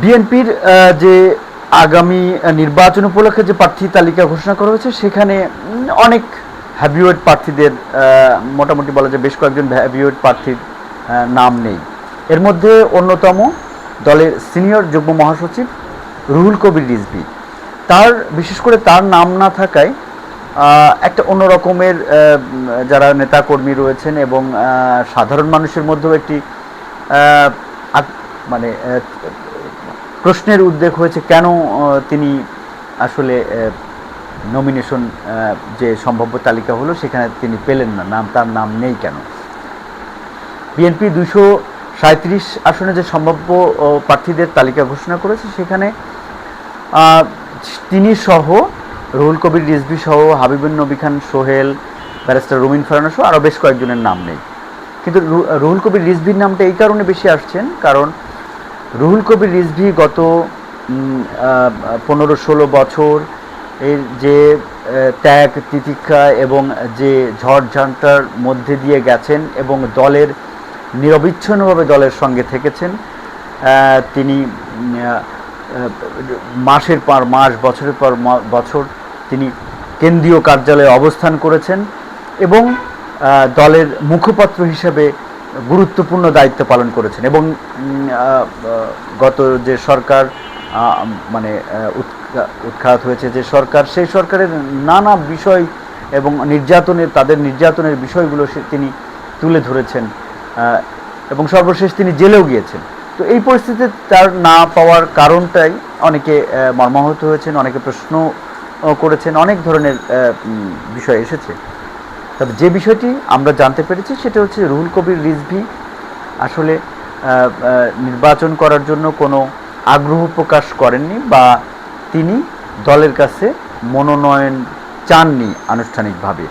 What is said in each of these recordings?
বিএনপির যে আগামী নির্বাচন উপলক্ষে যে প্রার্থী তালিকা ঘোষণা করা হয়েছে, সেখানে অনেক হ্যাভিওয়েট প্রার্থীদের মোটামুটি বলা যায় বেশ কয়েকজন হ্যাভিওয়েট প্রার্থীর নাম নেই। এর মধ্যে অন্যতম দলের সিনিয়র যুগ্ম মহাসচিব রুহুল কবির রিজভি। তার, বিশেষ করে তার নাম না থাকায় একটা অন্য রকমের যারা নেতাকর্মী রয়েছেন এবং সাধারণ মানুষের মধ্যেও একটি মানে প্রশ্নের উদ্বেগ হয়েছে কেন তিনি আসলে নমিনেশন যে সম্ভাব্য তালিকা হলো সেখানে তিনি পেলেন না, নাম, তার নাম নেই কেন? বিএনপি দুশো সাঁত্রিশ আসনে যে সম্ভাব্য প্রার্থীদের তালিকা ঘোষণা করেছে সেখানে তিনি সহ রুহুল কবির, রিজভি সহ হাবিবুল নবী খান, সোহেল, ব্যারিস্টার রুমিন ফারানা সহ আরও বেশ কয়েকজনের নাম নেই। কিন্তু রুহুল কবির, রিজভির নামটা এই কারণে বেশি আসছেন কারণ রুহুল কবির রিজভি গত পনেরো ষোলো বছর এর যে ত্যাগ, তিতিক্ষা এবং যে ঝড় ঝান্টার মধ্যে দিয়ে গেছেন এবং দলের নিরবিচ্ছিন্নভাবে দলের সঙ্গে থেকেছেন তিনি মাসের পর মাস, বছরের পর বছর তিনি কেন্দ্রীয় কার্যালয়ে অবস্থান করেছেন এবং দলের মুখপাত্র হিসেবে গুরুত্বপূর্ণ দায়িত্ব পালন করেছেন এবং গত যে সরকার মানে উৎখাত হয়েছে যে সরকার, সেই সরকারের নানা বিষয় এবং নির্যাতনের, তাদের নির্যাতনের বিষয়গুলো সে, তিনি তুলে ধরেছেন এবং সর্বশেষ তিনি জেলেও গিয়েছেন। তো এই পরিস্থিতিতে তার না পাওয়ার কারণটাই অনেকে মর্মাহত হয়েছেন, অনেকে প্রশ্ন করেছেন, অনেক ধরনের বিষয় এসেছে। তবে যে বিষয়টি আমরা জানতে পেরেছি সেটা হচ্ছে রুহুল কবির রিজভি আসলে নির্বাচন করার জন্য কোনো আগ্রহ প্রকাশ করেননি বা তিনি দলের কাছে মনোনয়ন চাননি আনুষ্ঠানিকভাবে।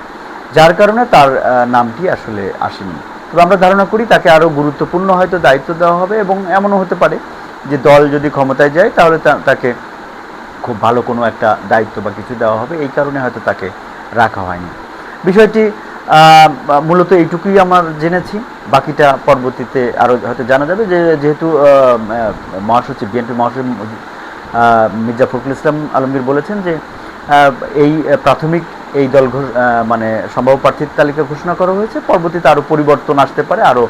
যার কারণে তার নামটি আসলে আসেনি। তবে আমরা ধারণা করি তাকে আরও গুরুত্বপূর্ণ হয়তো দায়িত্ব দেওয়া হবে এবং এমনও হতে পারে যে দল যদি ক্ষমতায় যায় তাহলে তাকে খুব ভালো কোনো একটা দায়িত্ব বা কিছু দেওয়া হবে। এই কারণে হয়তো তাকে রাখা হয়নি। বিষয়টি মূলত এইটুকুই আমার জেনেছি। বাকিটা পরবর্তীতে আরও হয়তো জানা যাবে যে, যেহেতু মহাসচিব, বিএনপি মহাসচিব মির্জা ফখরুল ইসলাম আলমগীর বলেছেন যে এই প্রাথমিক এই দল মানে সম্ভাব্য প্রার্থীর তালিকা ঘোষণা করা হয়েছে। পরবর্তীতে আরও পরিবর্তন আসতে পারে আরও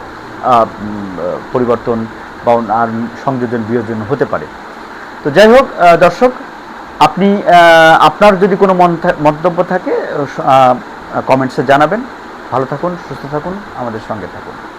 পরিবর্তন বা আর সংযোজন, বিয়োজন হতে পারে। তো যাই হোক দর্শক, আপনি আপনার যদি কোনো মন্তব্য থাকে কমেন্টসে জানাবেন। ভালো থাকুন সুস্থ থাকুন আমাদের সঙ্গে থাকুন।